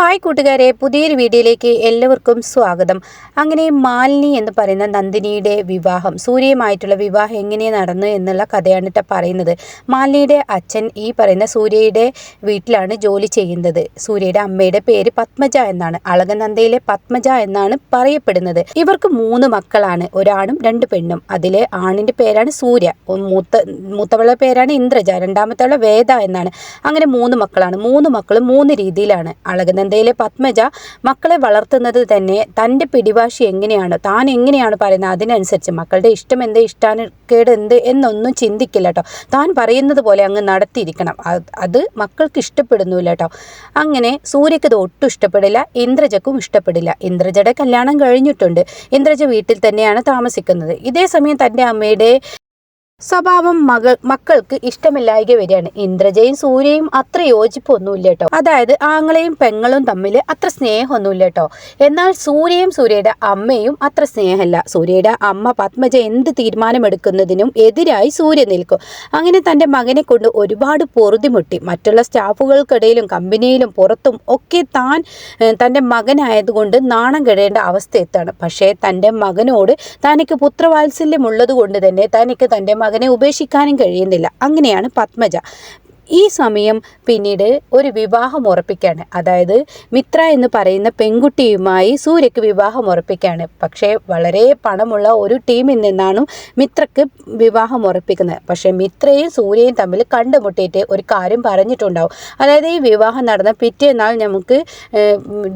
Hi കൂട്ടുകാരെ പുതിയൊരു വീഡിയോയിലേക്ക് എല്ലാവർക്കും സ്വാഗതം. അങ്ങനെ മാലിനി എന്ന് പറയുന്ന നന്ദിനിയുടെ വിവാഹം സൂര്യയുമായിട്ടുള്ള വിവാഹം എങ്ങനെ നടന്നു എന്നുള്ള കഥയാണ് കേട്ടോ പറയുന്നത്. മാലിനിയുടെ അച്ഛൻ ഈ പറയുന്ന സൂര്യയുടെ വീട്ടിലാണ് ജോലി ചെയ്യുന്നത്. സൂര്യയുടെ അമ്മയുടെ പേര് പത്മജ എന്നാണ്. അളകനന്ദയിലെ പത്മജ എന്നാണ് പറയപ്പെടുന്നത്. ഇവർക്ക് മൂന്ന് മക്കളാണ്. ഒരാണും രണ്ട് പെണ്ണും. അതിലെ ആണിന്റെ പേരാണ് സൂര്യ. മൂത്ത മൂത്തവളുടെ പേരാണ് ഇന്ദ്രജ. രണ്ടാമത്തെ വേദ എന്നാണ്. അങ്ങനെ മൂന്ന് മക്കളാണ്. മൂന്ന് മക്കളും മൂന്ന് രീതിയിലാണ്. അളകനന്ദയിലെ പത്മജ മക്കളെ വളർത്തുന്നത് തന്നെ തന്റെ പിടിവാശി എങ്ങനെയാണ്? താൻ എങ്ങനെയാണ് പറയുന്നത്? അതിനനുസരിച്ച് മക്കളുടെ ഇഷ്ടം എന്ത് ഇഷ്ടാനുക്കേട് എന്ത് എന്നൊന്നും ചിന്തിക്കില്ല കേട്ടോ. താൻ പറയുന്നത് പോലെ അങ്ങ് നടത്തിയിരിക്കണം. അത് മക്കൾക്ക് ഇഷ്ടപ്പെടുന്നില്ല കേട്ടോ. അങ്ങനെ സൂര്യക്ക് ഇത് ഒട്ടും ഇഷ്ടപ്പെടില്ല ഇന്ദ്രജക്കും ഇഷ്ടപ്പെടില്ല. ഇന്ദ്രജയുടെ കല്യാണം കഴിഞ്ഞിട്ടുണ്ട്. ഇന്ദ്രജ വീട്ടിൽ തന്നെയാണ് താമസിക്കുന്നത്. ഇതേ സമയം തന്റെ അമ്മയുടെ സ്വഭാവം മകൾ മക്കൾക്ക് ഇഷ്ടമില്ലായ്ക വരികയാണ്. ഇന്ദ്രജയും സൂര്യയും അത്ര യോജിപ്പൊന്നുമില്ല കേട്ടോ അതായത് ആങ്ങളെയും പെങ്ങളും തമ്മിൽ അത്ര സ്നേഹമൊന്നുമില്ല കേട്ടോ എന്നാൽ സൂര്യയും സൂര്യയുടെ അമ്മയും അത്ര സ്നേഹമല്ല. സൂര്യയുടെ അമ്മ പത്മജ എന്ത് തീരുമാനമെടുക്കുന്നതിനും എതിരായി സൂര്യ നിൽക്കും. അങ്ങനെ തന്റെ മകനെ കൊണ്ട് ഒരുപാട് പൊറുതിമുട്ടി. മറ്റുള്ള സ്റ്റാഫുകൾക്കിടയിലും കമ്പനിയിലും പുറത്തും ഒക്കെ താൻ തന്റെ മകനായതുകൊണ്ട് നാണം കെടേണ്ട അവസ്ഥ എത്താണ്. പക്ഷേ തന്റെ മകനോട് തനിക്ക് പുത്രവാത്സല്യമുള്ളത് കൊണ്ട് തന്നെ തനിക്ക് തന്റെ മകനെ ഉപേക്ഷിക്കാനും കഴിയുന്നില്ല. അങ്ങനെയാണ് പത്മജ. ഈ സമയം പിന്നീട് ഒരു വിവാഹം ഉറപ്പിക്കുകയാണ് അതായത് മിത്ര എന്ന് പറയുന്ന പെൺകുട്ടിയുമായി സൂര്യക്ക് വിവാഹം ഉറപ്പിക്കുകയാണ് പക്ഷേ വളരെ പണമുള്ള ഒരു ടീമിൽ നിന്നാണ് മിത്രക്ക് വിവാഹം ഉറപ്പിക്കുന്നത്. പക്ഷേ മിത്രയും സൂര്യയും തമ്മിൽ കണ്ടുമുട്ടിയിട്ട് ഒരു കാര്യം പറഞ്ഞിട്ടുണ്ടാവും. അതായത് ഈ വിവാഹം നടന്ന പിറ്റേന്നാൾ നമുക്ക്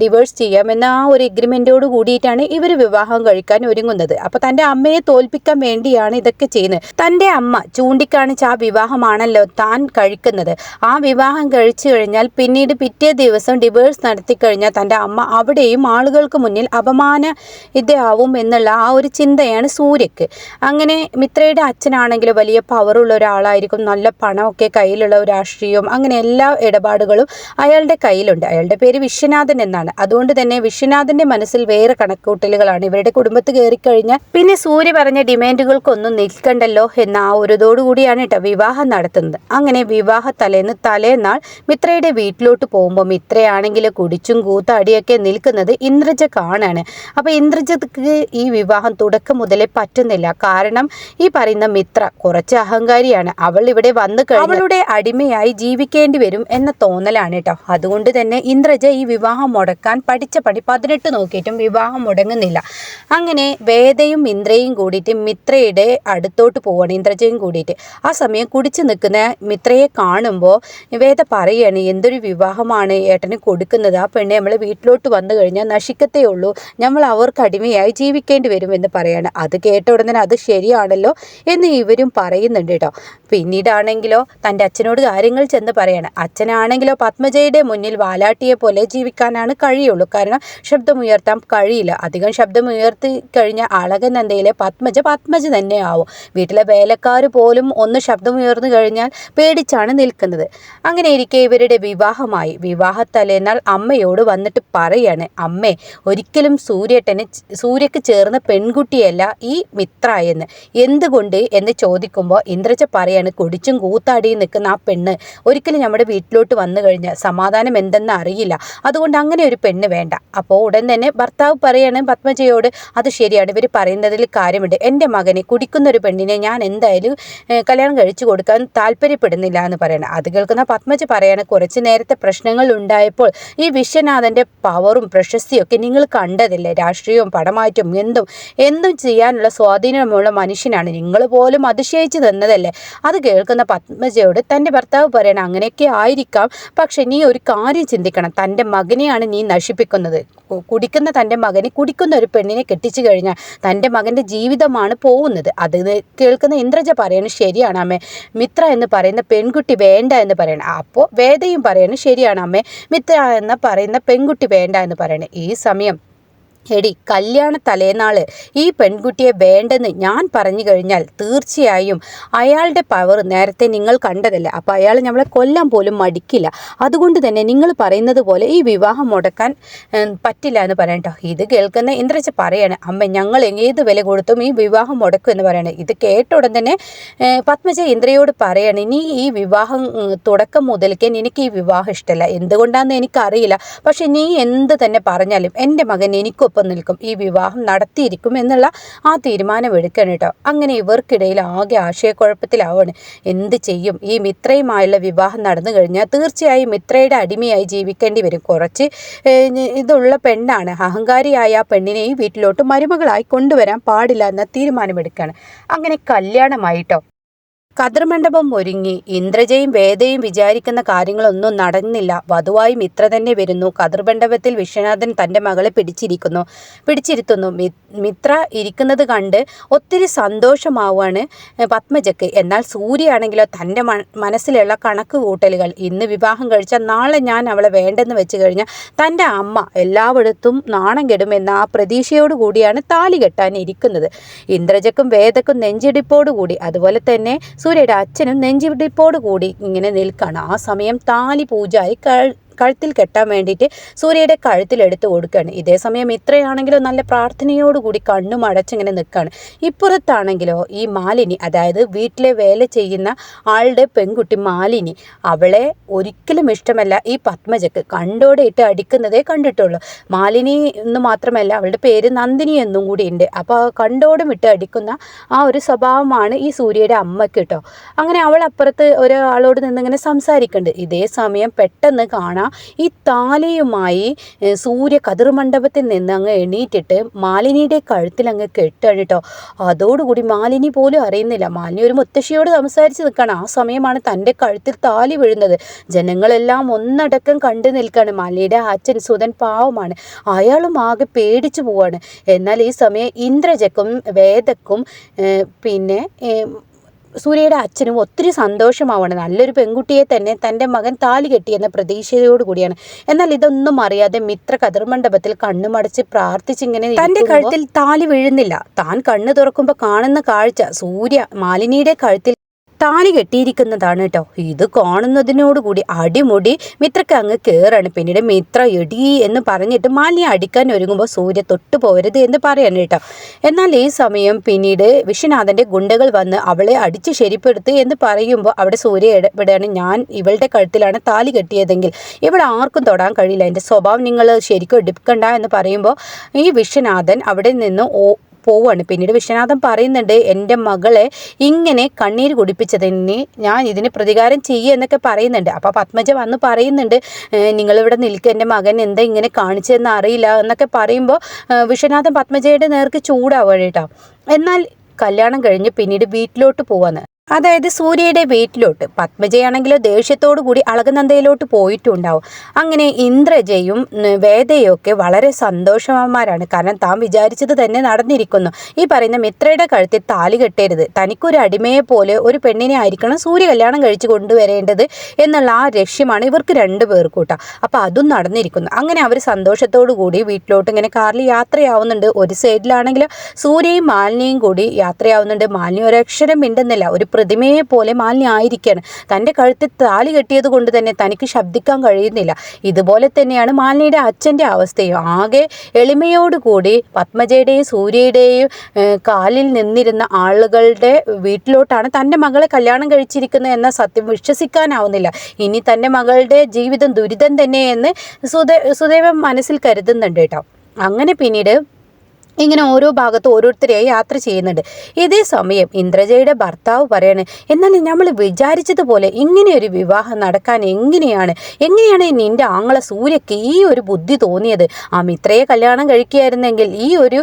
ഡിവേഴ്സ് ചെയ്യാം എന്ന ആ ഒരു എഗ്രിമെന്റോട് കൂടിയിട്ടാണ് ഇവർ വിവാഹം കഴിക്കാൻ ഒരുങ്ങുന്നത്. അപ്പോൾ തന്റെ അമ്മയെ തോൽപ്പിക്കാൻ വേണ്ടിയാണ് ഇതൊക്കെ ചെയ്യുന്നത്. തന്റെ അമ്മ ചൂണ്ടിക്കാണിച്ച ആ വിവാഹമാണല്ലോ താൻ കഴിക്കുന്നത്. ആ വിവാഹം കഴിച്ചു കഴിഞ്ഞാൽ പിന്നീട് പിറ്റേ ദിവസം ഡിവേഴ്സ് നടത്തി കഴിഞ്ഞാൽ തന്റെ അമ്മ അവിടെയും ആളുകൾക്ക് മുന്നിൽ അപമാന ഇതാവും എന്നുള്ള ആ ഒരു ചിന്തയാണ് സൂര്യക്ക്. അങ്ങനെ മിത്രയുടെ അച്ഛനാണെങ്കിൽ വലിയ പവറുള്ള ഒരാളായിരിക്കും. നല്ല പണമൊക്കെ കയ്യിലുള്ള രാഷ്ട്രീയവും അങ്ങനെ എല്ലാ ഇടപാടുകളും അയാളുടെ കയ്യിലുണ്ട്. അയാളുടെ പേര് വിശ്വനാഥൻ എന്നാണ്. അതുകൊണ്ട് തന്നെ വിശ്വനാഥന്റെ മനസ്സിൽ വേറെ കണക്കൂട്ടലുകളാണ് ഇവരുടെ കുടുംബത്ത് കയറിക്കഴിഞ്ഞാൽ പിന്നെ സൂര്യ പറഞ്ഞ ഡിമാൻഡുകൾക്കൊന്നും നിൽക്കണ്ടല്ലോ എന്ന ആ ഒരു ഇതോടുകൂടിയാണ് കേട്ടോ വിവാഹം നടത്തുന്നത്. അങ്ങനെ വിവാഹ തലേന്ന് തലേന്നാൾ മിത്രയുടെ വീട്ടിലോട്ട് പോകുമ്പോൾ മിത്രയാണെങ്കിൽ കുടിച്ചും കൂത്താടിയൊക്കെ നിൽക്കുന്നത് ഇന്ദ്രജ കാണാണ് അപ്പോൾ ഇന്ദ്രജക്ക് ഈ വിവാഹം തുടക്കം മുതലേ പറ്റുന്നില്ല. കാരണം ഈ പറയുന്ന മിത്ര കുറച്ച് അഹങ്കാരിയാണ്. അവൾ ഇവിടെ വന്നു കഴിഞ്ഞാൽ അവളുടെ അടിമയായി ജീവിക്കേണ്ടി വരും എന്ന തോന്നലാണ് കേട്ടോ അതുകൊണ്ട് തന്നെ ഇന്ദ്രജ ഈ വിവാഹം മുടക്കാൻ പഠിച്ച പണി പതിനെട്ട് നോക്കിയിട്ടും വിവാഹം മുടങ്ങുന്നില്ല. അങ്ങനെ വേദയും ഇന്ദ്രയും കൂടിയിട്ട് മിത്രയുടെ അടുത്തോട്ട് പോവാണ് ഇന്ദ്രജയും കൂടിയിട്ട്. ആ സമയം കുടിച്ചു നിൽക്കുന്ന മിത്രയെ കാണുമ്പോൾ വേദ പറയുകയാണ് എന്തൊരു വിവാഹമാണ് ഏട്ടന് കൊടുക്കുന്നത്. ആ പെണ്ണെ നമ്മൾ വീട്ടിലോട്ട് വന്നു കഴിഞ്ഞാൽ നശിക്കത്തേ ഉള്ളൂ. നമ്മൾ അവർക്ക് അടിമയായി ജീവിക്കേണ്ടി വരും എന്ന് പറയാണ്. അത് കേട്ട ഉടനെ അത് ശരിയാണല്ലോ എന്ന് ഇവരും പറയുന്നുണ്ട് കേട്ടോ. പിന്നീടാണെങ്കിലോ തന്റെ അച്ഛനോട് കാര്യങ്ങൾ ചെന്ന് പറയാണ്. അച്ഛനാണെങ്കിലോ പത്മജയുടെ മുന്നിൽ വാലാട്ടിയെ പോലെ ജീവിക്കാനാണ് കഴിയുള്ളൂ. കാരണം ശബ്ദമുയർത്താൻ കഴിയില്ല. അധികം ശബ്ദമുയർത്തി കഴിഞ്ഞ അളകനന്ദയിലെ പത്മജ പത്മജ തന്നെ ആവും വീട്ടിലെ വേലക്കാർ പോലും ഒന്ന് ശബ്ദമുയർന്നു കഴിഞ്ഞാൽ പേടിച്ചാണ് നിൽക്കുന്നത്. അങ്ങനെ ഇരിക്കെ ഇവരുടെ വിവാഹമായി. വിവാഹ തലേന്നാൾ അമ്മയോട് വന്നിട്ട് പറയാണ് അമ്മേ ഒരിക്കലും സൂര്യേട്ടന് സൂര്യക്ക് ചേർന്ന പെൺകുട്ടിയല്ല ഈ മിത്ര എന്ന് എന്തുകൊണ്ട്? എന്ന് ചോദിക്കുമ്പോൾ ഇന്ദ്രജ പറയാണ് കുടിച്ചും കൂത്താടിയും നിൽക്കുന്ന ആ പെണ്ണ് ഒരിക്കലും നമ്മുടെ വീട്ടിലോട്ട് വന്നു കഴിഞ്ഞാൽ സമാധാനം എന്തെന്ന് അറിയില്ല. അതുകൊണ്ട് അങ്ങനെ ഒരു പെണ്ണ് വേണ്ട. അപ്പോൾ ഉടൻ തന്നെ ഭർത്താവ് പറയാണ് പത്മജയോട് അത് ശരിയാണ്. ഇവർ പറയുന്നതിൽ കാര്യമുണ്ട്. എന്റെ മകനെ കുടിക്കുന്ന ഒരു പെണ്ണിനെ ഞാൻ എന്തായാലും കല്യാണം കഴിച്ചു കൊടുക്കാൻ താല്പര്യപ്പെടുന്നില്ല എന്ന് പറയണം. അത് കേൾക്കുന്ന പത്മജ പറയാണ് കുറച്ച് നേരത്തെ പ്രശ്നങ്ങൾ ഉണ്ടായപ്പോൾ ഈ വിശ്വനാഥന്റെ പവറും പ്രശസ്തിയൊക്കെ നിങ്ങൾ കണ്ടതില്ലേ? രാഷ്ട്രീയവും പടമാറ്റവും എന്തും എന്തും ചെയ്യാനുള്ള സ്വാധീനമുള്ള മനുഷ്യനാണ്. നിങ്ങൾ പോലും അതിശയിച്ചു തന്നതല്ലേ അത് കേൾക്കുന്ന പത്മജയോട് തന്റെ ഭർത്താവ് പറയണം അങ്ങനെയൊക്കെ ആയിരിക്കാം പക്ഷെ നീ ഒരു കാര്യം ചിന്തിക്കണം. തന്റെ മകനെയാണ് നീ നശിപ്പിക്കുന്നത്. കുടിക്കുന്ന തന്റെ മകനെ കുടിക്കുന്ന ഒരു പെണ്ണിനെ കെട്ടിച്ചു കഴിഞ്ഞാൽ തന്റെ മകന്റെ ജീവിതമാണ് പോകുന്നത്. അത് കേൾക്കുന്ന ഇന്ദ്രജ പറയണ ശരിയാണ് അമ്മേ. മിത്ര എന്ന് പറയുന്ന പെൺകുട്ടി വേണ്ട എന്ന് പറയണം. അപ്പോൾ വേദയും പറയണം ശരിയാണ് അമ്മേ. മിത്ര എന്ന് പറയുന്ന പെൺകുട്ടി വേണ്ട എന്ന് പറയണം. ഈ സമയം എടി കല്യാണ തലേനാൾ ഈ പെൺകുട്ടിയെ വേണ്ടെന്ന് ഞാൻ പറഞ്ഞു കഴിഞ്ഞാൽ തീർച്ചയായും അയാളുടെ പവർ നേരത്തെ നിങ്ങൾ കണ്ടതല്ല? അപ്പോൾ അയാൾ നമ്മളെ കൊല്ലാൻ പോലും മടിക്കില്ല. അതുകൊണ്ട് തന്നെ നിങ്ങൾ പറയുന്നത് പോലെ ഈ വിവാഹം മുടക്കാൻ പറ്റില്ല എന്ന് പറയട്ടോ ഇത് കേൾക്കുന്ന ഇന്ദ്രജ പറയാണ് അമ്മ ഞങ്ങൾ ഏത് വില കൊടുത്തും ഈ വിവാഹം മുടക്കും എന്ന് പറയണേ. ഇത് കേട്ട ഉടൻ തന്നെ പത്മജ ഇന്ദ്രയോട് പറയാണ് ഇനി ഈ വിവാഹം തുടക്കം മുതൽക്കേ എനിക്ക് ഈ വിവാഹം ഇഷ്ടമല്ല എന്തുകൊണ്ടാണെന്ന് എനിക്കറിയില്ല. പക്ഷെ നീ എന്ത് തന്നെ പറഞ്ഞാലും എന്റെ മകൻ എനിക്കൊപ്പം നിൽക്കും. ഈ വിവാഹം നടത്തിയിരിക്കും എന്നുള്ള ആ തീരുമാനം എടുക്കണം കേട്ടോ. അങ്ങനെ ഇവർക്കിടയിൽ ആകെ ആശയക്കുഴപ്പത്തിലാവാണ്. എന്ത് ചെയ്യും? ഈ മിത്രയുമായുള്ള വിവാഹം നടന്നു കഴിഞ്ഞാൽ തീർച്ചയായും മിത്രയുടെ അടിമയായി ജീവിക്കേണ്ടി വരും. കുറച്ച് ഇതുള്ള പെണ്ണാണ്. അഹങ്കാരിയായ ആ പെണ്ണിനെ ഈ വീട്ടിലോട്ട് മരുമകളായി കൊണ്ടുവരാൻ പാടില്ല എന്ന തീരുമാനമെടുക്കുകയാണ് അങ്ങനെ കല്യാണമായിട്ടോ കതിർമണ്ഡപം ഒരുങ്ങി ഇന്ദ്രജയും വേദയും വിചാരിക്കുന്ന കാര്യങ്ങളൊന്നും നടന്നില്ല. വധുവായി മിത്ര തന്നെ വരുന്നു. കതിർമണ്ഡപത്തിൽ വിശ്വനാഥൻ തന്റെ മകളെ പിടിച്ചിരിക്കുന്നു. പിടിച്ചിരുത്തുന്നു. മിത്ര ഇരിക്കുന്നത് കണ്ട് ഒത്തിരി സന്തോഷമാവുകയാണ് പത്മജക്ക് എന്നാൽ സൂര്യയാണെങ്കിലോ തന്റെ മനസ്സിലുള്ള കണക്ക് കൂട്ടലുകൾ. ഇന്ന് വിവാഹം കഴിച്ചാൽ നാളെ ഞാൻ അവളെ വേണ്ടെന്ന് വെച്ച് കഴിഞ്ഞാൽ തന്റെ അമ്മ എല്ലായിടത്തും നാണം കെടുമെന്ന ആ പ്രതീക്ഷയോടു കൂടിയാണ് താലി കെട്ടാൻ ഇരിക്കുന്നത് ഇന്ദ്രജക്കും വേദക്കും നെഞ്ചിടിപ്പോടുകൂടി അതുപോലെ തന്നെ സൂര്യയുടെ അച്ഛനും നെഞ്ചിടിപ്പോട് കൂടി ഇങ്ങനെ നിൽക്കുകയാണ് ആ സമയം താലി പൂജാരി കഴുത്തിൽ കെട്ടാൻ വേണ്ടിയിട്ട് സൂര്യയുടെ കഴുത്തിൽ എടുത്ത് കൊടുക്കുകയാണ്. ഇതേ സമയം ഇത്രയാണെങ്കിലോ നല്ല പ്രാർത്ഥനയോടുകൂടി കണ്ണും അടച്ചിങ്ങനെ നിൽക്കുകയാണ്. ഇപ്പുറത്താണെങ്കിലോ ഈ മാലിനി അതായത് വീട്ടിലെ വേല ചെയ്യുന്ന ആളുടെ പെൺകുട്ടി മാലിനി അവളെ ഒരിക്കലും ഇഷ്ടമല്ല ഈ പത്മജക്ക്. കണ്ടോടെ ഇട്ട് അടിക്കുന്നതേ കണ്ടിട്ടുള്ളൂ. മാലിനി എന്ന് മാത്രമല്ല അവളുടെ പേര് നന്ദിനി എന്നും കൂടി ഉണ്ട്. അപ്പോൾ കണ്ടോടും ഇട്ട് അടിക്കുന്ന ആ ഒരു സ്വഭാവമാണ് ഈ സൂര്യയുടെ അമ്മയ്ക്ക് കേട്ടോ. അങ്ങനെ അവൾ അപ്പുറത്ത് ഒരാളോട് നിന്നിങ്ങനെ സംസാരിക്കുന്നുണ്ട്. ഇതേ സമയം പെട്ടെന്ന് കാണാം ഈ താലയുമായി സൂര്യ കതിർമണ്ഡപത്തിൽ നിന്ന് അങ്ങ് എണീറ്റിട്ട് മാലിനിയുടെ കഴുത്തിൽ അങ്ങ് കെട്ടാണ് കേട്ടോ അതോടുകൂടി മാലിനി പോലും അറിയുന്നില്ല. മാലിനി ഒരു മുത്തശ്ശിയോട് സംസാരിച്ച് നിൽക്കുകയാണ് ആ സമയമാണ് തന്റെ കഴുത്തിൽ താലി വീഴുന്നത്. ജനങ്ങളെല്ലാം ഒന്നടക്കം കണ്ടു നിൽക്കുകയാണ് മാലിനിയുടെ അച്ഛൻ സുധൻ പാവമാണ്. അയാളും ആകെ പേടിച്ചു പോവാണ്. എന്നാൽ ഈ സമയം ഇന്ദ്രജക്കും വേദക്കും പിന്നെ സൂര്യയുടെ അച്ഛനും ഒത്തിരി സന്തോഷമാവണം. നല്ലൊരു പെൺകുട്ടിയെ തന്നെ തന്റെ മകൻ താലി കെട്ടിയെന്ന പ്രതീക്ഷയോട് കൂടിയാണ്. എന്നാൽ ഇതൊന്നും അറിയാതെ മിത്ര കതിർമണ്ഡപത്തിൽ കണ്ണുമടച്ച് പ്രാർത്ഥിച്ചിങ്ങനെ തന്റെ കഴുത്തിൽ താലി വീഴുന്നില്ല. താൻ കണ്ണു തുറക്കുമ്പോൾ കാണുന്ന കാഴ്ച സൂര്യ മാലിനിയുടെ കഴുത്തിൽ താലി കെട്ടിയിരിക്കുന്നതാണ് കേട്ടോ ഇത് കാണുന്നതിനോടുകൂടി അടിമുടി മിത്രക്ക് അങ്ങ് കയറാണ് പിന്നീട് മിത്ര എടി എന്ന് പറഞ്ഞിട്ട് മാലിന്യ അടിക്കാൻ ഒരുങ്ങുമ്പോൾ സൂര്യ തൊട്ടു പോരുത് എന്ന് പറയാണ് കേട്ടോ എന്നാൽ ഈ സമയം പിന്നീട് വിശ്വനാഥന്റെ ഗുണ്ടകൾ വന്ന് അവളെ അടിച്ച് ശരിപ്പെടുത്ത് എന്ന് പറയുമ്പോൾ അവിടെ സൂര്യ ഇടപെടുകയാണ് ഞാൻ ഇവളുടെ കഴുത്തിലാണ് താലി കെട്ടിയതെങ്കിൽ ഇവിടെ ആർക്കും തൊടാൻ കഴിയില്ല. എന്റെ സ്വഭാവം നിങ്ങൾ ശരിക്കും എടുക്കണ്ട എന്ന് പറയുമ്പോൾ ഈ വിശ്വനാഥൻ അവിടെ നിന്ന് പോവാണ് പിന്നീട് വിശ്വനാഥൻ പറയുന്നുണ്ട് എന്റെ മകളെ ഇങ്ങനെ കണ്ണീര് കുടിപ്പിച്ചതിന് ഞാൻ ഇതിന് പ്രതികാരം ചെയ്യുക എന്നൊക്കെ പറയുന്നുണ്ട്. അപ്പോൾ പത്മജ വന്ന് പറയുന്നുണ്ട് "ഏഹ് നിങ്ങളിവിടെ നിൽക്കുക എന്റെ മകൻ എന്താ ഇങ്ങനെ കാണിച്ചതെന്ന് അറിയില്ല എന്നൊക്കെ പറയുമ്പോൾ വിശ്വനാഥൻ പത്മജയുടെ നേർക്ക് ചൂടാവുക കേട്ടോ. എന്നാൽ കല്യാണം കഴിഞ്ഞ് പിന്നീട് വീട്ടിലോട്ട് പോവാന്ന് അതായത് സൂര്യയുടെ വീട്ടിലോട്ട് പത്മജയാണെങ്കിലോ ദേഷ്യത്തോടു കൂടി അളകനന്ദയിലോട്ട് പോയിട്ടുണ്ടാവും. അങ്ങനെ ഇന്ദ്രജയും വേദയും ഒക്കെ വളരെ സന്തോഷവാന്മാരാണ്. കാരണം താൻ വിചാരിച്ചത് തന്നെ നടന്നിരിക്കുന്നു. ഈ പറയുന്ന മിത്രയുടെ കഴുത്തിൽ താലി കെട്ടരുത്. തനിക്കൊരു അടിമയെ പോലെ ഒരു പെണ്ണിനെ ആയിരിക്കണം സൂര്യ കല്യാണം കഴിച്ചു കൊണ്ടുവരേണ്ടത് എന്നുള്ള ആ ലക്ഷ്യമാണ് ഇവർക്ക് രണ്ടു പേർക്കും കൂട്ടാ അപ്പോൾ അതും നടന്നിരിക്കുന്നു. അങ്ങനെ അവർ സന്തോഷത്തോടു കൂടി വീട്ടിലോട്ട് ഇങ്ങനെ കാറിൽ യാത്രയാവുന്നുണ്ട്. ഒരു സൈഡിലാണെങ്കിൽ സൂര്യയും മാലിന്യയും കൂടി യാത്രയാവുന്നുണ്ട്. മാലിന്യ ഒരക്ഷരം മിണ്ടുന്നില്ല. ഒരു പ്രതിമയെ പോലെ മാലിന്യ ആയിരിക്കുകയാണ് തന്റെ കഴുത്തിൽ താലി കെട്ടിയത് കൊണ്ട് തന്നെ തനിക്ക് ശബ്ദിക്കാൻ കഴിയുന്നില്ല. ഇതുപോലെ തന്നെയാണ് മാലിനിയുടെ അച്ഛന്റെ അവസ്ഥയും. ആകെ എളിമയോടുകൂടി പത്മജയുടെയും സൂര്യയുടെയും കാലിൽ നിന്നിരുന്ന ആളുകളുടെ വീട്ടിലോട്ടാണ് തന്റെ മകളെ കല്യാണം കഴിച്ചിരിക്കുന്നത് എന്ന സത്യം വിശ്വസിക്കാനാവുന്നില്ല. ഇനി തന്റെ മകളുടെ ജീവിതം ദുരിതം തന്നെയെന്ന് സുദേ സുദേവൻ മനസ്സിൽ കരുതുന്നുണ്ട് കേട്ടോ. അങ്ങനെ പിന്നീട് ഇങ്ങനെ ഓരോ ഭാഗത്തും ഓരോരുത്തരെയായി യാത്ര ചെയ്യുന്നുണ്ട്. ഇതേ സമയം ഇന്ദ്രജയുടെ ഭർത്താവ് പറയാണ് എന്നാൽ നമ്മൾ വിചാരിച്ചതുപോലെ ഇങ്ങനെയൊരു വിവാഹം നടക്കാൻ എങ്ങനെയാണ്? എങ്ങനെയാണ് നിന്റെ ആങ്ങളെ സൂര്യക്ക് ഈ ഒരു ബുദ്ധി തോന്നിയത്? ആ മിത്രയെ കല്യാണം കഴിക്കുകയായിരുന്നെങ്കിൽ ഈ ഒരു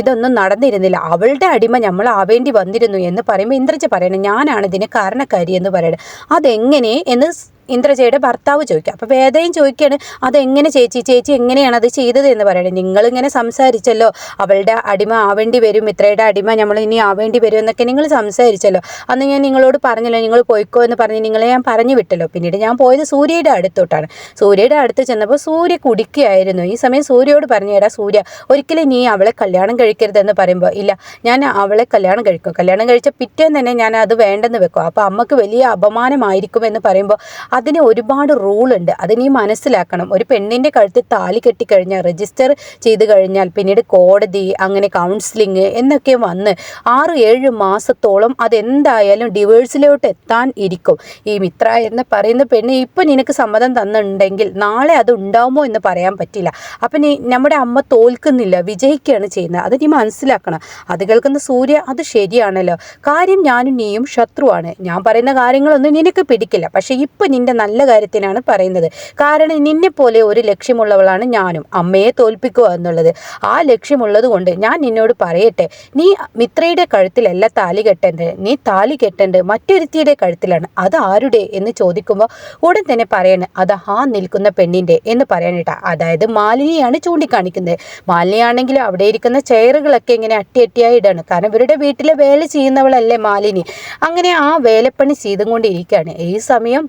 ഇതൊന്നും നടന്നിരുന്നില്ല. അവളുടെ അടിമ നമ്മൾ ആവേണ്ടി വന്നിരുന്നു എന്ന് പറയുമ്പോൾ ഇന്ദ്രജ പറയണം ഞാനാണ് ഇതിന് കാരണക്കാരി എന്ന് പറയണത് അതെങ്ങനെ എന്ന് ഇന്ദ്രജയുടെ ഭർത്താവ് ചോദിക്കുക. അപ്പോൾ വേദയും ചോദിക്കുകയാണ് അതെങ്ങനെ ചേച്ചി? ചേച്ചി എങ്ങനെയാണ് അത് ചെയ്തത്? എന്ന് പറയണത് നിങ്ങളിങ്ങനെ സംസാരിച്ചല്ലോ. അവളുടെ അടിമ ആവേണ്ടി വരും. ഇത്രയുടെ അടിമ നമ്മൾ ഇനി ആവേണ്ടി വരും എന്നൊക്കെ നിങ്ങൾ സംസാരിച്ചല്ലോ. അന്ന് ഞാൻ നിങ്ങളോട് പറഞ്ഞല്ലോ നിങ്ങൾ പോയിക്കോ എന്ന് പറഞ്ഞ് നിങ്ങളെ ഞാൻ പറഞ്ഞു വിട്ടല്ലോ. പിന്നീട് ഞാൻ പോയത് സൂര്യയുടെ അടുത്തോട്ടാണ്. സൂര്യയുടെ അടുത്ത് ചെന്നപ്പോൾ സൂര്യ കുടിക്കുകയായിരുന്നു. ഈ സമയം സൂര്യയോട് പറഞ്ഞു സൂര്യ ഒരിക്കലും നീ അവളെ കല്യാണം കഴിക്കരുതെന്ന് പറയുമ്പോൾ ഇല്ല ഞാൻ അവളെ കല്യാണം കഴിക്കും. കല്യാണം കഴിച്ച പിറ്റേന്ന് തന്നെ ഞാൻ അത് വേണ്ടെന്ന് വെക്കും. അപ്പോൾ അമ്മയ്ക്ക് വലിയ അപമാനമായിരിക്കും എന്ന് പറയുമ്പോൾ അതിന് ഒരുപാട് റൂളുണ്ട് അത് നീ മനസ്സിലാക്കണം. ഒരു പെണ്ണിന്റെ കഴുത്തിൽ താലി കെട്ടിക്കഴിഞ്ഞാൽ രജിസ്റ്റർ ചെയ്ത് കഴിഞ്ഞാൽ പിന്നീട് കോടതി അങ്ങനെ കൗൺസിലിംഗ് എന്നൊക്കെ വന്ന് ആറ് ഏഴ് മാസത്തോളം അതെന്തായാലും ഡിവേഴ്സിലോട്ട് എത്താൻ ഇരിക്കും. ഈ മിത്ര എന്ന് പറയുന്ന പെണ്ണ് ഇപ്പം നിനക്ക് സമ്മതം തന്നിട്ടുണ്ടെങ്കിൽ നാളെ അത് ഉണ്ടാവുമോ എന്ന് പറയാൻ പറ്റില്ല. അപ്പം നീ നമ്മുടെ അമ്മ തോൽക്കുന്നില്ല വിജയിക്കുകയാണ് ചെയ്യുന്നത്. അത് നീ മനസ്സിലാക്കണം. അത് കേൾക്കുന്ന സൂര്യ അത് ശരിയാണല്ലോ. കാര്യം ഞാനും നീയും ശത്രുവാണ്. ഞാൻ പറയുന്ന കാര്യങ്ങളൊന്നും നിനക്ക് പിടിക്കില്ല. പക്ഷേ ഇപ്പം നിന്റെ നല്ല കാര്യത്തിനാണ് പറയുന്നത്. കാരണം നിന്നെ പോലെ ഒരു ലക്ഷ്യമുള്ളവളാണ് ഞാനും. അമ്മയെ തോൽപ്പിക്കുക എന്നുള്ളത്. ആ ലക്ഷ്യമുള്ളത് കൊണ്ട് ഞാൻ നിന്നോട് പറയട്ടെ. നീ മിത്രയുടെ കഴുത്തിലല്ല താലി കെട്ടേണ്ടത്. നീ താലി കെട്ടേണ്ടത് മറ്റൊരുത്തിയുടെ കഴുത്തിലാണ്. അത് ആരുടെ? എന്ന് ചോദിക്കുമ്പോൾ ഉടൻ തന്നെ പറയണേ അത് ആ നിൽക്കുന്ന പെണ്ണിന്റെ എന്ന് പറയാനിട്ടാ. അതായത് മാലിനിയാണ് ചൂണ്ടിക്കാണിക്കുന്നത്. മാലിനിയാണെങ്കിൽ അവിടെ ഇരിക്കുന്ന ചെയറുകളൊക്കെ ഇങ്ങനെ അട്ടി അട്ടിയായി ഇടാണ്. കാരണം ഇവരുടെ വീട്ടിലെ വേല ചെയ്യുന്നവളല്ലേ മാലിനി. അങ്ങനെ ആ വേലപ്പണി ചെയ്തും കൊണ്ടിരിക്കുകയാണ് ഈ സമയം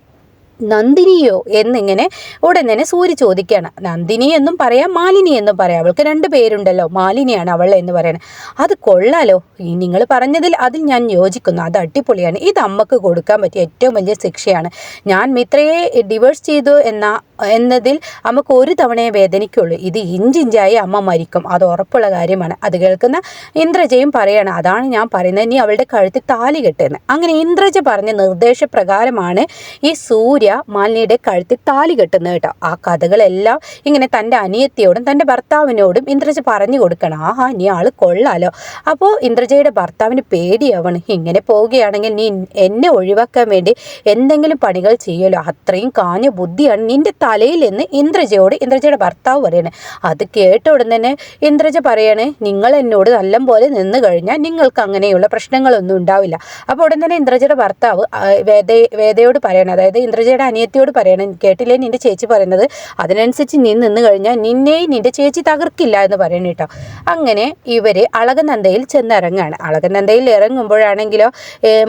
നന്ദിനിയോ എന്നിങ്ങനെ ഉടൻ തന്നെ സൂര്യ ചോദിക്കുകയാണ്. നന്ദിനി എന്നും പറയാം മാലിനി എന്നും പറയാം. അവൾക്ക് രണ്ട് പേരുണ്ടല്ലോ മാലിനിയാണ് അവൾ എന്ന് പറയുന്നത് അത് കൊള്ളാലോ. ഈ നിങ്ങൾ പറഞ്ഞതിൽ അതിൽ ഞാൻ യോജിക്കുന്നു. അത് അടിപൊളിയാണ്. ഇത് അമ്മയ്ക്ക് കൊടുക്കാൻ പറ്റിയ ഏറ്റവും വലിയ ശിക്ഷയാണ്. ഞാൻ മിത്രയെ ഡിവോഴ്സ് ചെയ്തു എന്ന എന്നതിൽ അമ്മയ്ക്ക് ഒരു തവണയെ വേദനിക്കുള്ളൂ. ഇത് ഇഞ്ചിഞ്ചായി അമ്മ മരിക്കും. അത് ഉറപ്പുള്ള കാര്യമാണ്. അത് കേൾക്കുന്ന ഇന്ദ്രജയും പറയാണ് അതാണ് ഞാൻ പറയുന്നത്. നീ അവളുടെ കഴുത്തിൽ താലി കെട്ടുന്നത് അങ്ങനെ ഇന്ദ്രജ പറഞ്ഞ നിർദ്ദേശപ്രകാരമാണ് ഈ സൂര്യ മാലിനിയുടെ കഴുത്തിൽ താലി കെട്ടുന്നത് കേട്ടോ. ആ കഥകളെല്ലാം ഇങ്ങനെ തന്റെ അനിയത്തിയോടും തന്റെ ഭർത്താവിനോടും ഇന്ദ്രജ പറഞ്ഞു കൊടുക്കണം. ആഹാ നീ ആൾ കൊള്ളാലോ. അപ്പോൾ ഇന്ദ്രജയുടെ ഭർത്താവിന് പേടിയാവണം. ഇങ്ങനെ പോവുകയാണെങ്കിൽ നീ എന്നെ ഒഴിവാക്കാൻ വേണ്ടി എന്തെങ്കിലും പണികൾ ചെയ്യുമല്ലോ. അത്രയും കാഞ്ഞ ബുദ്ധിയാണ് നിന്റെ തലയിൽ എന്ന് ഇന്ദ്രജയോട് ഇന്ദ്രജയുടെ ഭർത്താവ് പറയണേ. അത് കേട്ട ഉടൻ തന്നെ ഇന്ദ്രജ പറയണേ നിങ്ങൾ എന്നോട് നല്ല പോലെ നിന്ന് കഴിഞ്ഞാൽ നിങ്ങൾക്ക് അങ്ങനെയുള്ള പ്രശ്നങ്ങളൊന്നും ഉണ്ടാവില്ല. അപ്പോൾ ഉടൻ തന്നെ ഇന്ദ്രജയുടെ ഭർത്താവ് വേദ വേദയോട് പറയണം. അതായത് ഇന്ദ്രജയുടെ അനിയത്തിയോട് പറയണം. കേട്ടില്ലേ നിന്റെ ചേച്ചി പറയുന്നത്? അതിനനുസരിച്ച് നീ നിന്ന് കഴിഞ്ഞാൽ നിന്നെയും നിന്റെ ചേച്ചി തകർക്കില്ല എന്ന് പറയണം കേട്ടോ. അങ്ങനെ ഇവർ അളകനന്ദയിൽ ചെന്നിറങ്ങാണ്. അളകനന്ദയിൽ ഇറങ്ങുമ്പോഴാണെങ്കിലോ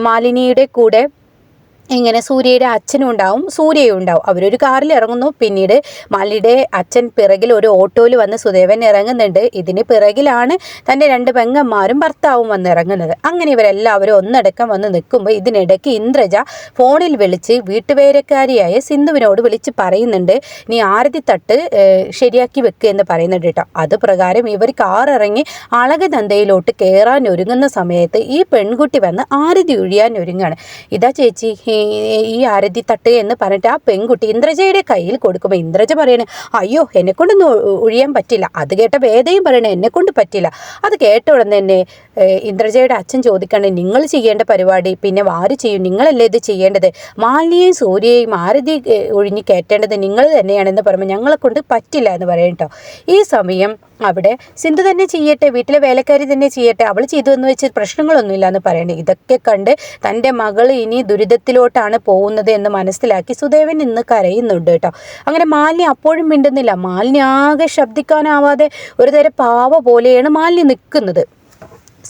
മാലിനിയുടെ കൂടെ ഇങ്ങനെ സൂര്യയുടെ അച്ഛനും ഉണ്ടാവും സൂര്യയും ഉണ്ടാവും. അവരൊരു കാറിൽ ഇറങ്ങുന്നു. പിന്നീട് മല്ലിയുടെ അച്ഛൻ പിറകിൽ ഒരു ഓട്ടോയിൽ വന്ന് സുദേവൻ ഇറങ്ങുന്നുണ്ട്. ഇതിന് പിറകിലാണ് തന്റെ രണ്ട് പെങ്ങന്മാരും ഭർത്താവും വന്ന് ഇറങ്ങുന്നത്. അങ്ങനെ ഇവരെല്ലാവരും ഒന്നടക്കം വന്ന് നിൽക്കുമ്പോൾ ഇതിനിടയ്ക്ക് ഇന്ദ്രജ ഫോണിൽ വിളിച്ച് വീട്ടുപേരക്കാരിയായ സിന്ധുവിനോട് വിളിച്ച് പറയുന്നുണ്ട് നീ ആരതി തട്ട് ശരിയാക്കി വെക്കുക എന്ന് പറയുന്നുണ്ട് കേട്ടോ. അത് പ്രകാരം ഇവർ കാറിറങ്ങി ഇറങ്ങി അളകനന്ദയിലോട്ട് കയറാൻ ഒരുങ്ങുന്ന സമയത്ത് ഈ പെൺകുട്ടി വന്ന് ആരതി ഒഴിയാൻ ഒരുങ്ങാണ്. ഇതാ ചേച്ചി ഈ- ആരതി തട്ട് എന്ന് പറഞ്ഞിട്ട് ആ പെൺകുട്ടി ഇന്ദ്രജയുടെ കയ്യിൽ കൊടുക്കുമ്പോൾ ഇന്ദ്രജ പറയണേ അയ്യോ എന്നെ കൊണ്ടൊന്നും ഒഴിയാൻ പറ്റില്ല. അത് കേട്ട വേദയും പറയണേ എന്നെ കൊണ്ട് പറ്റില്ല. അത് കേട്ട ഉടൻ തന്നെ ഇന്ദ്രജയുടെ അച്ഛൻ ചോദിക്കണേ നിങ്ങൾ ചെയ്യേണ്ട പരിപാടി പിന്നെ ആര് ചെയ്യും നിങ്ങളല്ലേ ഇത് ചെയ്യേണ്ടത്? മാലിനിയെയും സൂര്യയും ആരതി ഒഴിഞ്ഞ് കയറ്റേണ്ടത് നിങ്ങൾ തന്നെയാണെന്ന് പറയുമ്പോൾ ഞങ്ങളെ കൊണ്ട് പറ്റില്ല എന്ന് പറയും കേട്ടോ ഈ സമയം അവിടെ സിന്ധു തന്നെ ചെയ്യട്ടെ വീട്ടിലെ വേലക്കാരി തന്നെ ചെയ്യട്ടെ അവൾ ചെയ്തു എന്ന് വെച്ച് പ്രശ്നങ്ങളൊന്നുമില്ല എന്ന് പറയണേ. ഇതൊക്കെ കണ്ട് തന്റെ മകൾ ഇനി ദുരിതത്തിലോട്ടാണ് പോകുന്നത് എന്ന് മനസ്സിലാക്കി സുദേവൻ ഇന്ന് കരയുന്നുണ്ട് കേട്ടോ. അങ്ങനെ മാലിന്യ അപ്പോഴും മിണ്ടുന്നില്ല. മാലിന്യ ആകെ ശബ്ദിക്കാനാവാതെ ഒരു തരം പാവ പോലെയാണ് മാലിന്യ നിൽക്കുന്നത്.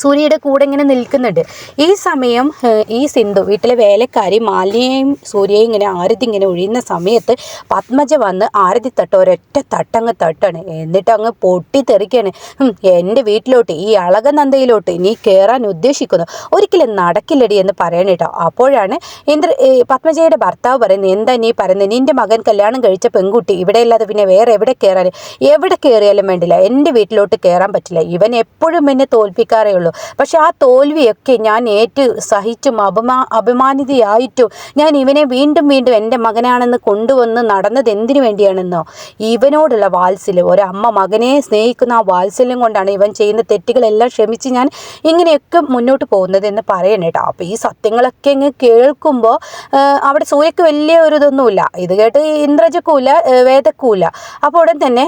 സൂര്യയുടെ കൂടെ ഇങ്ങനെ നിൽക്കുന്നുണ്ട്. ഈ സമയം ഈ സിന്ധു വീട്ടിലെ വേലക്കാരി മാലിന്യയും സൂര്യയും ഇങ്ങനെ ആരതി ഇങ്ങനെ ഒഴിയുന്ന സമയത്ത് പത്മജ വന്ന് ആരതി തട്ട ഒരൊറ്റ തട്ടങ്ങ് തട്ടാണ്. എന്നിട്ട് അങ്ങ് പൊട്ടിത്തെറിക്കാണ്. "ഹും, എന്റെ വീട്ടിലോട്ട് ഈ അളകനന്ദയിലോട്ട് നീ കയറാൻ ഉദ്ദേശിക്കുന്നു. ഒരിക്കലും നടക്കില്ലടി എന്ന് പറയണ കേട്ടോ. അപ്പോഴാണ് ഇന്ദ്ര പത്മജയുടെ ഭർത്താവ് പറയുന്നത് എന്താ നീ പറയുന്നത്? നിന്റെ മകൻ കല്യാണം കഴിച്ച പെൺകുട്ടി ഇവിടെ അല്ലാതെ പിന്നെ വേറെ എവിടെ കയറാൻ എവിടെ കയറിയാലും വേണ്ടില്ല. എന്റെ വീട്ടിലോട്ട് കയറാൻ പറ്റില്ല. ഇവൻ എപ്പോഴും എന്നെ തോൽപ്പിക്കാറേ ഉള്ളൂ. പക്ഷെ ആ തോൽവിയൊക്കെ ഞാൻ ഏറ്റ് സഹിച്ചും അപമാ അപമാനിതയായിട്ടും ഞാൻ ഇവനെ വീണ്ടും വീണ്ടും എന്റെ മകനാണെന്ന് കൊണ്ടുവന്ന് നടന്നത് എന്തിനു വേണ്ടിയാണെന്നോ? ഇവനോടുള്ള വാത്സല്യം. ഒരമ്മ മകനെ സ്നേഹിക്കുന്ന ആ വാത്സല്യം കൊണ്ടാണ് ഇവൻ ചെയ്യുന്ന തെറ്റുകളെല്ലാം ക്ഷമിച്ച് ഞാൻ ഇങ്ങനെയൊക്കെ മുന്നോട്ട് പോകുന്നത് എന്ന് പറയണം കേട്ടോ. അപ്പോൾ ഈ സത്യങ്ങളൊക്കെ ഇങ്ങ് കേൾക്കുമ്പോൾ അവിടെ സൂര്യക്ക് വലിയ ഒരു ഇതൊന്നുമില്ല. ഇത് കേട്ട് ഇന്ദ്രജക്കൂല വേദക്കൂല. അപ്പോൾ ഉടൻ തന്നെ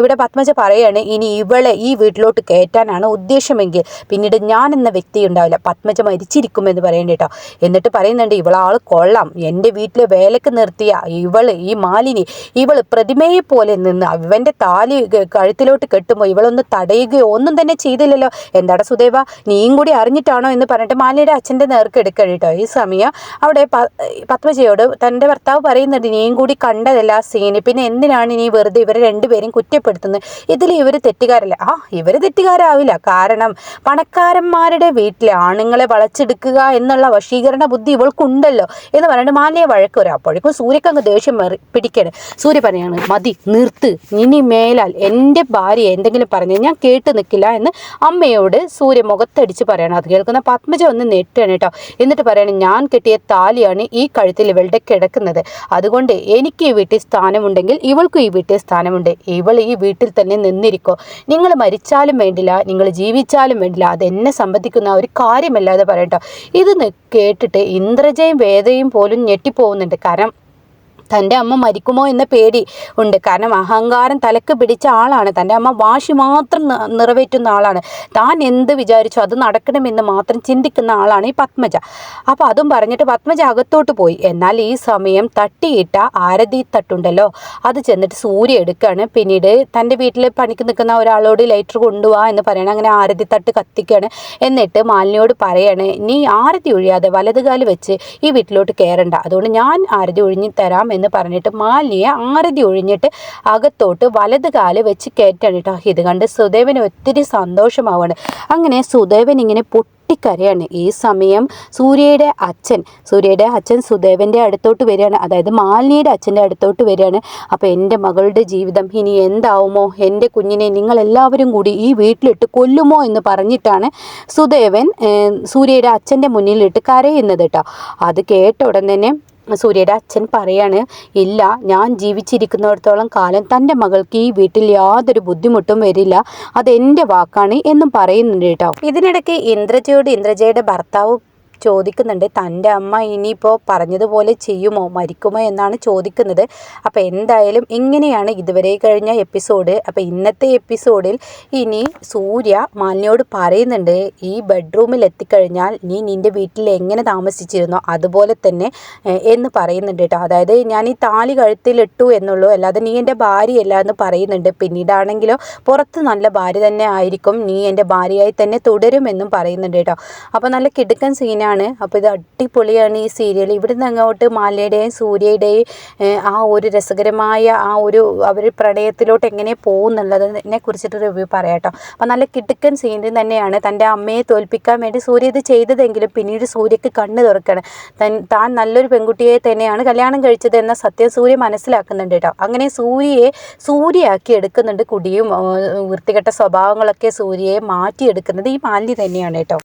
ഇവിടെ പത്മജ പറയാണ് ഇനി ഇവളെ ഈ വീട്ടിലോട്ട് കയറ്റാനാണ് ഉദ്ദേശമെങ്കിൽ. പിന്നീട് ഞാൻ എന്ന വ്യക്തി ഉണ്ടാവില്ല പത്മജ മരിച്ചിരിക്കുമെന്ന് പറയുന്നത് കേട്ടോ. എന്നിട്ട് പറയുന്നുണ്ട് ഇവളാൾ കൊള്ളാം. എന്റെ വീട്ടിലെ വേലക്ക് നിർത്തിയ ഇവൾ ഈ മാലിനി ഇവൾ പ്രതിമയെ പോലെ നിന്ന് ഇവന്റെ താലി കഴുത്തിലോട്ട് കെട്ടുമ്പോൾ ഇവളൊന്ന് തടയുകയോ ഒന്നും തന്നെ ചെയ്തില്ലല്ലോ. എന്താടാ സുദേവ? നീയും കൂടി അറിഞ്ഞിട്ടാണോ എന്ന് പറഞ്ഞിട്ട് മാലിനിയുടെ അച്ഛന്റെ നേർക്ക് എടുക്കണം കേട്ടോ. ഈ സമയം അവിടെ പത്മജയോട് തന്റെ ഭർത്താവ് പറയുന്നുണ്ട് നീയും കൂടി കണ്ടതല്ല ആ സീന് പിന്നെ എന്തിനാണ് ഇനി വെറുതെ ഇവരെ രണ്ടുപേരും കുറ്റപ്പെടുത്തുന്നത്? ഇതിൽ ഇവർ തെറ്റുകാരല്ല. ആ ഇവർ തെറ്റുകാരാവില്ല. കാരണം പണക്കാരന്മാരുടെ വീട്ടിലെ ആണുങ്ങളെ വളച്ചെടുക്കുക എന്നുള്ള വശീകരണ ബുദ്ധി ഇവൾക്കുണ്ടല്ലോ എന്ന് പറഞ്ഞിട്ട് മാലിയെ വഴക്ക് വരാം. അപ്പോഴേക്കും സൂര്യക്കങ്ങ് ദേഷ്യം പിടിക്കണേ. സൂര്യ പറയാണ് മതി നിർത്ത്. ഇനി മേലാൽ എന്റെ ഭാര്യ എന്തെങ്കിലും പറഞ്ഞു ഞാൻ കേട്ട് നിൽക്കില്ല എന്ന് അമ്മയോട് സൂര്യ മുഖത്തടിച്ച് പറയണം. അത് കേൾക്കുന്ന പത്മജ ഒന്ന് നെട്ടാണ് കേട്ടോ. എന്നിട്ട് പറയണം ഞാൻ കെട്ടിയ താലിയാണ് ഈ കഴുത്തിൽ ഇവളുടെ കിടക്കുന്നത്. അതുകൊണ്ട് എനിക്ക് ഈ വീട്ടിൽ സ്ഥാനമുണ്ടെങ്കിൽ ഇവൾക്കും ഈ വീട്ടിൽ സ്ഥാനമുണ്ട്. ഇവൾ ഈ വീട്ടിൽ തന്നെ നിന്നിരിക്കോ. നിങ്ങൾ മരിച്ചാലും വേണ്ടില്ല നിങ്ങൾ ജീവിച്ചാലും വേണ്ടില്ല. അത് എന്നെ സംബന്ധിക്കുന്ന ഒരു കാര്യമല്ലാതെ പറയട്ടോ. ഇത് കേട്ടിട്ട് ഇന്ദ്രജയും വേദയും പോലും ഞെട്ടിപ്പോകുന്നുണ്ട് കാരണം തന്റെ അമ്മ മരിക്കുമോ എന്ന പേടി ഉണ്ട്. കാരണം അഹങ്കാരം തലക്ക് പിടിച്ച ആളാണ്. തന്റെ അമ്മ വാശി മാത്രം നിറവേറ്റുന്ന ആളാണ്. താൻ എന്ത് വിചാരിച്ചോ അത് നടക്കണമെന്ന് മാത്രം ചിന്തിക്കുന്ന ആളാണ് ഈ പത്മജ. അപ്പോൾ അതും പറഞ്ഞിട്ട് പത്മജ അകത്തോട്ട് പോയി. എന്നാൽ ഈ സമയം തട്ടിയിട്ട ആരതി തട്ടുണ്ടല്ലോ. അത് ചെന്നിട്ട് സൂര്യ എടുക്കുകയാണ്. പിന്നീട് തന്റെ വീട്ടിൽ പണിക്ക് നിൽക്കുന്ന ഒരാളോട് ലൈറ്റർ കൊണ്ടുപോവാ എന്ന് പറയണം. അങ്ങനെ ആരതി തട്ട് കത്തിക്കുകയാണ്. എന്നിട്ട് മാലിനിയോട് പറയാണ് നീ ആരതി ഒഴിയാതെ വലതുകാൽ വെച്ച് ഈ വീട്ടിലോട്ട് കയറണ്ട. അതുകൊണ്ട് ഞാൻ ആരതി ഒഴിഞ്ഞു തരാം എന്ന് പറഞ്ഞിട്ട് മാലിനിയെ ആരതി ഒഴിഞ്ഞിട്ട് അകത്തോട്ട് വലത് കാൽ വെച്ച് കയറ്റാണ് കേട്ടോ. ഇത് കണ്ട് സുദേവന് ഒത്തിരി സന്തോഷമാവാണ് അങ്ങനെ സുദേവൻ ഇങ്ങനെ പൊട്ടിക്കരയാണ്. ഈ സമയം സൂര്യയുടെ അച്ഛൻ സൂര്യയുടെ അച്ഛൻ സുദേവന്റെ അടുത്തോട്ട് വരികയാണ്. അതായത് മാലിനിയുടെ അച്ഛന്റെ അടുത്തോട്ട് വരികയാണ്. അപ്പോൾ എന്റെ മകളുടെ ജീവിതം ഇനി എന്താവുമോ? എന്റെ കുഞ്ഞിനെ നിങ്ങളെല്ലാവരും കൂടി ഈ വീട്ടിലിട്ട് കൊല്ലുമോ എന്ന് പറഞ്ഞിട്ടാണ് സുദേവൻ സൂര്യയുടെ അച്ഛന്റെ മുന്നിലിട്ട് കരയുന്നത് കേട്ടോ. അത് കേട്ട ഉടൻ തന്നെ സൂര്യയുടെ അച്ഛൻ പറയാണ് ഇല്ല ഞാൻ ജീവിച്ചിരിക്കുന്നിടത്തോളം കാലം തന്റെ മകൾക്ക് ഈ വീട്ടിൽ യാതൊരു ബുദ്ധിമുട്ടും വരില്ല. അതെന്റെ വാക്കാണ് എന്നും പറയുന്നുണ്ട് കേട്ടോ. ഇതിനിടയ്ക്ക് ഇന്ദ്രജയോട് ഇന്ദ്രജയുടെ ഭർത്താവ് ചോദിക്കുന്നുണ്ട്. തന്റെ അമ്മ ഇനിയിപ്പോൾ പറഞ്ഞതുപോലെ ചെയ്യുമോ? മരിക്കുമോ എന്നാണ് ചോദിക്കുന്നത്. അപ്പോൾ എന്തായാലും ഇങ്ങനെയാണ് ഇതുവരെ കഴിഞ്ഞ എപ്പിസോഡ്. അപ്പോൾ ഇന്നത്തെ എപ്പിസോഡിൽ ഇനി സൂര്യ മാലിനിയോട് പറയുന്നുണ്ട് ഈ ബെഡ്റൂമിൽ എത്തിക്കഴിഞ്ഞാൽ നീ നിന്റെ വീട്ടിൽ എങ്ങനെ താമസിച്ചിരുന്നോ? അതുപോലെ തന്നെ എന്ന് പറയുന്നുണ്ട് കേട്ടോ അതായത് ഞാൻ ഈ താലി കഴുത്തിലിട്ടു എന്നുള്ളൂ. അല്ലാതെ നീ എന്റെ ഭാര്യയല്ല എന്ന് പറയുന്നുണ്ട്. പിന്നീടാണെങ്കിലോ പുറത്ത് നല്ല ഭാര്യ തന്നെ ആയിരിക്കും. നീ എന്റെ ഭാര്യയായി തന്നെ തുടരുമെന്നും പറയുന്നുണ്ട് കേട്ടോ അപ്പോൾ നല്ല കിടുക്കൻ സീനാണ് അപ്പോൾ ഇത് അടിപൊളിയാണ് ഈ സീരിയൽ ഇവിടുന്ന് അങ്ങോട്ട് മാലയുടെയും സൂര്യയുടെയും ആ ഒരു രസകരമായ ആ ഒരു അവർ പ്രണയത്തിലോട്ട് എങ്ങനെ പോകുന്നുള്ളതിനെ കുറിച്ചിട്ട് റിവ്യൂ പറയാട്ടോ അപ്പോൾ നല്ല കിടുക്കൻ സീൻ തന്നെയാണ്. തന്റെ അമ്മയെ തോൽപ്പിക്കാൻ വേണ്ടി സൂര്യ ഇത് ചെയ്തതെങ്കിലും പിന്നീട് സൂര്യക്ക് കണ്ണ് തുറക്കണം. തൻ താൻ നല്ലൊരു പെൺകുട്ടിയെ തന്നെയാണ് കല്യാണം കഴിച്ചത് എന്ന സത്യം സൂര്യ മനസ്സിലാക്കുന്നുണ്ട് കേട്ടോ. അങ്ങനെ സൂര്യയെ സൂര്യയാക്കി എടുക്കുന്നുണ്ട് കുടിയും വൃത്തികെട്ട സ്വഭാവങ്ങളൊക്കെ സൂര്യയെ മാറ്റിയെടുക്കുന്നത് ഈ മാലിന്യ തന്നെയാണ് കേട്ടോ.